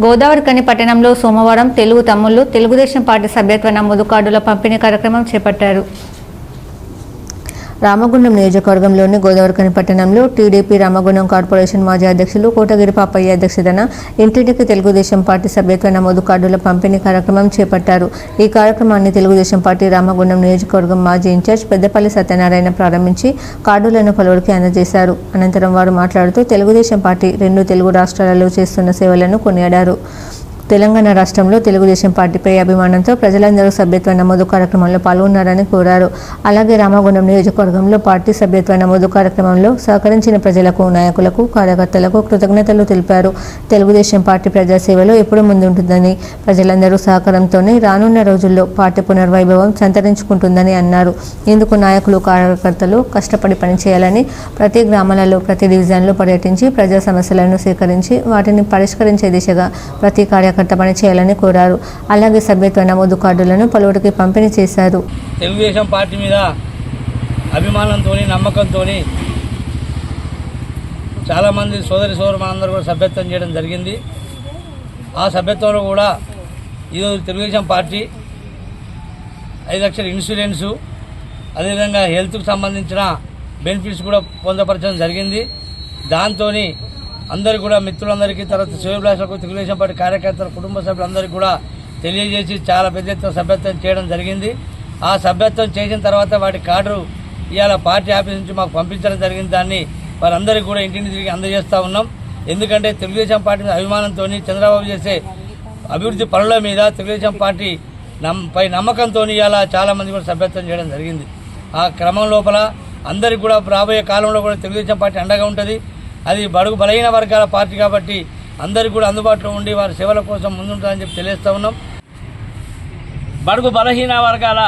గోదావరికని పట్టణంలో సోమవారం తెలుగు తమ్ముళ్ళు తెలుగుదేశం పార్టీ సభ్యత్వ నమోదు కార్డుల పంపిణీ కార్యక్రమం చేపట్టారు. రామగుండం నియోజకవర్గంలోని గోదావరికని పట్టణంలో టీడీపీ రామగుండం కార్పొరేషన్ మాజీ అధ్యక్షులు కోటగిరి పాపయ్య అధ్యక్షతన ఇంటింటికి తెలుగుదేశం పార్టీ సభ్యత్వ నమోదు కార్డుల పంపిణీ కార్యక్రమం చేపట్టారు. ఈ కార్యక్రమాన్ని తెలుగుదేశం పార్టీ రామగుండం నియోజకవర్గం మాజీ ఇన్ఛార్జ్ పెద్దపల్లి సత్యనారాయణ ప్రారంభించి కార్డులను పలువురికి అందజేశారు. అనంతరం వారు మాట్లాడుతూ తెలుగుదేశం పార్టీ రెండు తెలుగు రాష్ట్రాలలో చేస్తున్న సేవలను కొనియాడారు. తెలంగాణ రాష్ట్రంలో తెలుగుదేశం పార్టీపై అభిమానంతో ప్రజలందరూ సభ్యత్వ నమోదు కార్యక్రమంలో పాల్గొన్నారని కోరారు. అలాగే రామగుండం నియోజకవర్గంలో పార్టీ సభ్యత్వ నమోదు కార్యక్రమంలో సహకరించిన ప్రజలకు నాయకులకు కార్యకర్తలకు కృతజ్ఞతలు తెలిపారు. తెలుగుదేశం పార్టీ ప్రజాసేవలో ఎప్పుడూ ముందుంటుందని ప్రజలందరూ సహకారంతోనే రానున్న రోజుల్లో పార్టీ పునర్వైభవం సంతరించుకుంటుందని అన్నారు. ఇందుకు నాయకులు కార్యకర్తలు కష్టపడి పనిచేయాలని ప్రతి గ్రామాలలో ప్రతి డివిజన్లో పర్యటించి ప్రజా సమస్యలను సేకరించి వాటిని పరిష్కరించే దిశగా ప్రతి కార్యకర్త పనిచేయాలని కోరారు. అలాగే సభ్యత్వ నమోదు కార్డులను పలువురికి పంపిణీ చేశారు. తెలుగుదేశం పార్టీ మీద అభిమానంతో నమ్మకంతో చాలామంది సోదరి సోదరులందరూ కూడా సభ్యత్వం చేయడం జరిగింది. ఆ సభ్యత్వంలో కూడా ఈరోజు తెలుగుదేశం పార్టీ ఐదు లక్షల ఇన్సూరెన్సు అదేవిధంగా హెల్త్కు సంబంధించిన బెనిఫిట్స్ కూడా పొందపరచడం జరిగింది. దాంతో అందరు కూడా మిత్రులందరికీ తర్వాత శివభిలాషకు తెలుగుదేశం పార్టీ కార్యకర్తల కుటుంబ సభ్యులందరికీ కూడా తెలియజేసి చాలా పెద్ద ఎత్తున సభ్యత్వం చేయడం జరిగింది. ఆ సభ్యత్వం చేసిన తర్వాత వాటి కార్డు ఇవాళ పార్టీ ఆఫీస్ నుంచి మాకు పంపించడం జరిగింది. దాన్ని వారందరికీ కూడా ఇంటిని తిరిగి అందజేస్తూ ఉన్నాం. ఎందుకంటే తెలుగుదేశం పార్టీ మీద అభిమానంతో చంద్రబాబు చేసే అభివృద్ధి పనుల మీద తెలుగుదేశం పార్టీ నమ్ పై నమ్మకంతో ఇవాళ చాలామంది కూడా సభ్యత్వం చేయడం జరిగింది. ఆ క్రమం లోపల అందరికి కూడా రాబోయే కాలంలో కూడా తెలుగుదేశం పార్టీ అండగా ఉంటుంది. అది బడుగు బలహీన వర్గాల పార్టీ కాబట్టి అందరికీ కూడా అందుబాటులో ఉండి వారి సేవల కోసం ముందుంటుందని చెప్పి తెలియస్తూ ఉన్నాం. బడుగు బలహీన వర్గాల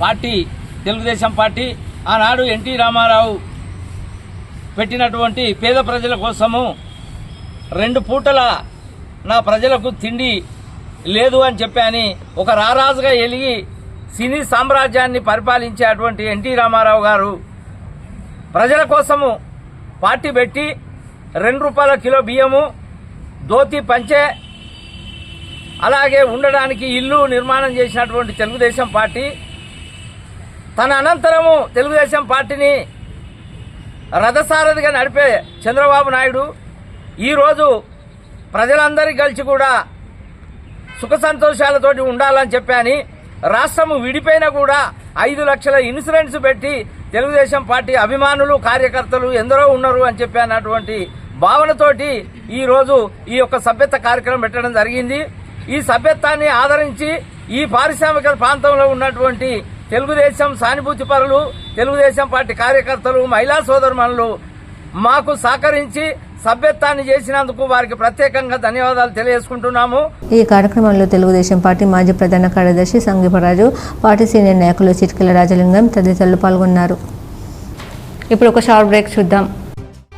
పార్టీ తెలుగుదేశం పార్టీ ఆనాడు ఎన్టీ రామారావు పెట్టినటువంటి పేద ప్రజల కోసము రెండు పూటల నా ప్రజలకు తిండి లేదు అని చెప్పాని ఒక రారాజుగా ఎలిగి సినీ సామ్రాజ్యాన్ని పరిపాలించే అటువంటి ఎన్టీ రామారావు గారు ప్రజల కోసము పార్టీ పెట్టి రెండు రూపాయల కిలో బియ్యము ధోతి పంచే అలాగే ఉండడానికి ఇల్లు నిర్మాణం చేసినటువంటి తెలుగుదేశం పార్టీ. తన అనంతరము తెలుగుదేశం పార్టీని రథసారథిగా నడిపే చంద్రబాబు నాయుడు ఈరోజు ప్రజలందరికీ కలిసి కూడా సుఖ సంతోషాలతోటి ఉండాలని చెప్పాని రాష్ట్రము విడిపోయినా కూడా ఐదు లక్షల ఇన్సూరెన్స్ పెట్టి తెలుగుదేశం పార్టీ అభిమానులు కార్యకర్తలు ఎందరో ఉన్నారు అని చెప్పి అన్నటువంటి భావనతోటి ఈరోజు ఈ యొక్క సభ్యత కార్యక్రమం పెట్టడం జరిగింది. ఈ సభ్యత్వాన్ని ఆదరించి ఈ పారిశ్రామిక ప్రాంతంలో ఉన్నటువంటి తెలుగుదేశం సానుభూతి పరులు తెలుగుదేశం పార్టీ కార్యకర్తలు మహిళా సోదరుమణులు మాకు సహకరించి సభ్యత్వాన్ని చేసినందుకు వారికి ప్రత్యేకంగా ధన్యవాదాలు తెలియజేసుకుంటున్నాము. ఈ కార్యక్రమంలో తెలుగుదేశం పార్టీ మాజీ ప్రధాన కార్యదర్శి సంగీపరాజు పార్టీ సీనియర్ నాయకులు చిట్కిల రాజలింగం తదితరులు పాల్గొన్నారు. ఇప్పుడు ఒక షార్ట్ బ్రేక్ చూద్దాం.